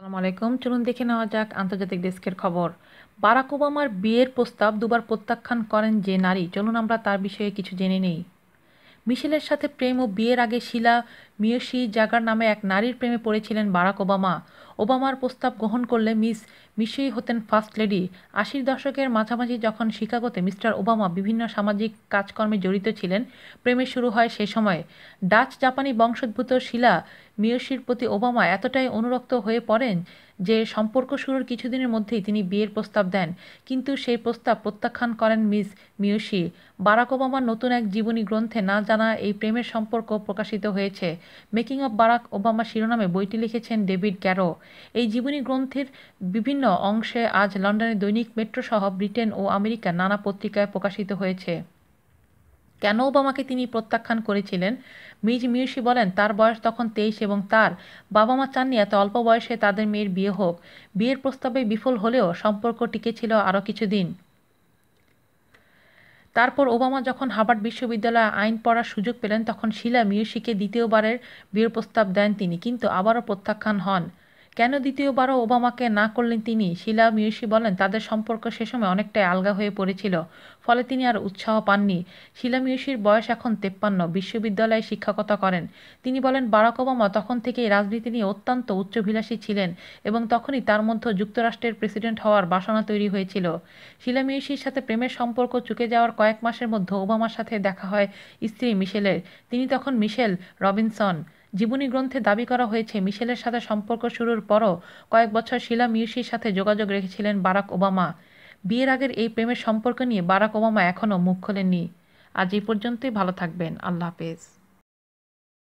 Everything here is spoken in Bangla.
আসসালামু আলাইকুম। চলুন দেখে নেওয়া যাক আন্তর্জাতিক ডেস্কের খবর। বারাক ওবামার বিয়ের প্রস্তাব দুবার প্রত্যাখ্যান করেন যে নারী। চলুন আমরা তার বিষয়ে কিছু জেনে নেই। মিশেলের সাথে প্রেম ও বিয়ের আগে শিলা মিয়সি জাগার নামে এক নারীর প্রেমে পড়েছিলেন বারাক ওবামা। ওবামার প্রস্তাব গ্রহণ করলে মিস মিশেই হতেন ফার্স্ট লেডি। আশির দশকের মাঝামাঝি যখন শিকাগোতে মিস্টার ওবামা বিভিন্ন সামাজিক কাজকর্মে জড়িত ছিলেন, প্রেমে শুরু হয় সে সময়। ডাচ জাপানি বংশোদ্ভূত শিলা মিয়সির প্রতি ওবামা এতটাই অনুরক্ত হয়ে পড়েন যে সম্পর্ক শুরুর কিছুদিনের মধ্যেই তিনি বিয়ের প্রস্তাব দেন। কিন্তু সেই প্রস্তাব প্রত্যাখ্যান করেন মিস মিয়সি বারাক ওবামার নতুন এক জীবনী গ্রন্থে না জানা এই প্রেমের সম্পর্ক প্রকাশিত হয়েছে। মেকিং অব বারাক ওবামা শিরোনামে বইটি লিখেছেন ডেভিড ক্যারো। এই জীবনী গ্রন্থের বিভিন্ন অংশে আজ লন্ডনের দৈনিক মেট্রো সহ ব্রিটেন ও আমেরিকার নানা পত্রিকায় প্রকাশিত হয়েছে। কেন ওবামাকে তিনি প্রত্যাখ্যান করেছিলেন? মিজ মিউসি বলেন, তার বয়স তখন তেইশ এবং তার বাবা মা চাননি, এত অল্প বয়সে তাদের মেয়ের বিয়ে হোক। বিয়ের প্রস্তাবে বিফল হলেও সম্পর্ক টিকেছিল আরও কিছুদিন। তারপর ওবামা যখন হার্ভার্ড বিশ্ববিদ্যালয়ে আইন পড়ার সুযোগ পেলেন, তখন শিলা মিউসিকে দ্বিতীয়বারের বিয়ের প্রস্তাব দেন তিনি, কিন্তু আবারও প্রত্যাখ্যান হন। কেন দ্বিতীয়বারও ওবামাকে না করলেন তিনি? শিলা মিউসি বলেন, তাদের সম্পর্ক সে সময় অনেকটাই আলগা হয়ে পড়েছিল, ফলে তিনি আর উৎসাহ পাননি। শিলা মিউসির বয়স এখন তেপ্পান্ন, বিশ্ববিদ্যালয়ে শিক্ষকতা করেন। তিনি বলেন, বারাক ওবামা তখন থেকেই রাজনীতি নিয়ে অত্যন্ত উচ্চভিলাষী ছিলেন এবং তখনই তার মধ্যে যুক্তরাষ্ট্রের প্রেসিডেন্ট হওয়ার বাসনা তৈরি হয়েছিল। শিলা মিউসির সাথে প্রেমের সম্পর্ক চুকে যাওয়ার কয়েক মাসের মধ্যে ওবামার সাথে দেখা হয় স্ত্রী মিশেলের। তিনি তখন মিশেল রবিনসন। জীবনী গ্রন্থে দাবি করা হয়েছে, মিশেলের সাথে সম্পর্ক শুরুর পরও কয়েক বছর শিলা মিউসির সাথে যোগাযোগ রেখেছিলেন বারাক ওবামা। বিয়ের আগের এই প্রেমের সম্পর্ক নিয়ে বারাক ওবামা এখনও মুখ খোলেননি। আজ এই পর্যন্তই, ভালো থাকবেন। আল্লাহ হাফেজ।